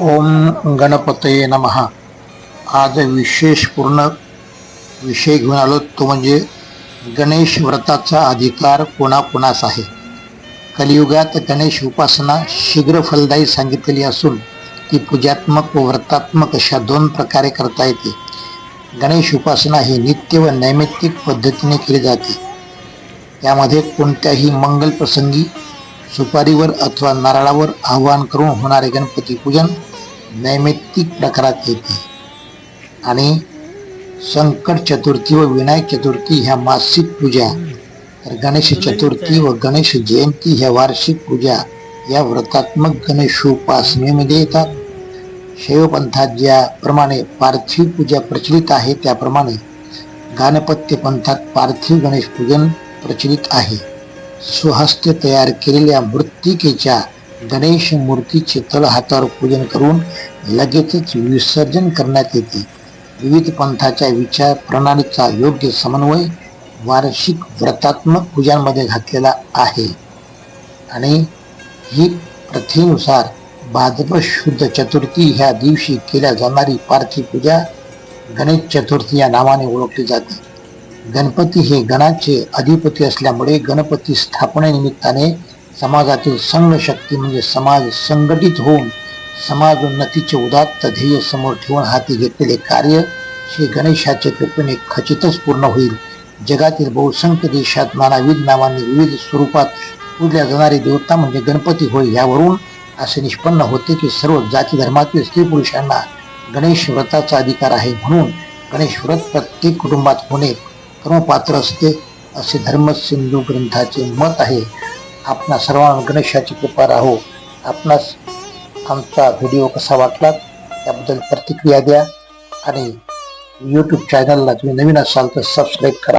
ओम गणपतये नमहा आज विशेष पूर्ण विषय घेऊन आलो तो म्हणजे गणेश व्रताचा अधिकार कोणाकोणास आहे? कलियुगात गणेश उपासना शीघ्र फलदायी सांगितलेली असून ती पूजात्मक व व्रतात्मक अशा दोन प्रकारे करता येते. गणेश उपासना ही नित्य व नैमित्तिक पद्धतीने केली जाते. यामध्ये कोणत्याही मंगल प्रसंगी सुपारीवर अथवा नारळावर आवाहन करून होणारे गणपती पूजन नैमित्तिक प्रकारात येते. आणि संकट चतुर्थी व विनायक चतुर्थी ह्या मासिक पूजा तर गणेश चतुर्थी व गणेश जयंती ह्या वार्षिक पूजा या व्रतात्मक गणेशोपासनेमध्ये येतात. शैवपंथात ज्याप्रमाणे पार्थिव पूजा प्रचलित आहे. त्याप्रमाणे गाणपत्य पंथात पार्थिव गणेश पूजन प्रचलित आहे. स्वहस्ते तयार केलेल्या मृत्तिकेच्या गणेश मूर्तीचे तळहातावर पूजन करून लगेचच विसर्जन करण्यात येते. विविध पंथाच्या विचार प्रणालीचा योग्य समन्वय वार्षिक व्रतात्मक पूजांमध्ये घातलेला आहे. आणि ही प्रथेनुसार भाद्रप शुद्ध चतुर्थी ह्या दिवशी केल्या जाणारी पार्थिव पूजा गणेश चतुर्थी या नावाने ओळखली जाते. गणपती हे गणाचे अधिपती असल्यामुळे गणपती स्थापनेनिमित्ताने समाजातील संघ शक्ती म्हणजे समाज संघटित होऊन समाज उन्नतीचे उदात्त ध्येय समोर ठेवून हाती घेतलेले कार्य श्री गणेशाच्या कृपेने खचितच पूर्ण होईल. जगातील बहुसंख्य देशात नानाविध नावांनी विविध स्वरूपात पूजल्या जाणारी देवता म्हणजे गणपती होय यावरून असे निष्पन्न होते की सर्व जाती धर्मातील स्त्री पुरुषांना गणेश व्रताचा अधिकार आहे म्हणून गणेश व्रत प्रत्येक कुटुंबात होणे कर्मपात्र असते असे धर्मसिंधू ग्रंथाचे मत आहे. आपणा सर्वांना गणेशाची कृपा राहो. आपणास आमचा व्हिडिओ कसा वाटला त्याबद्दल प्रतिक्रिया द्या आणि यूट्यूब चॅनलला तुम्ही नवीन असाल तर सबस्क्राईब करा.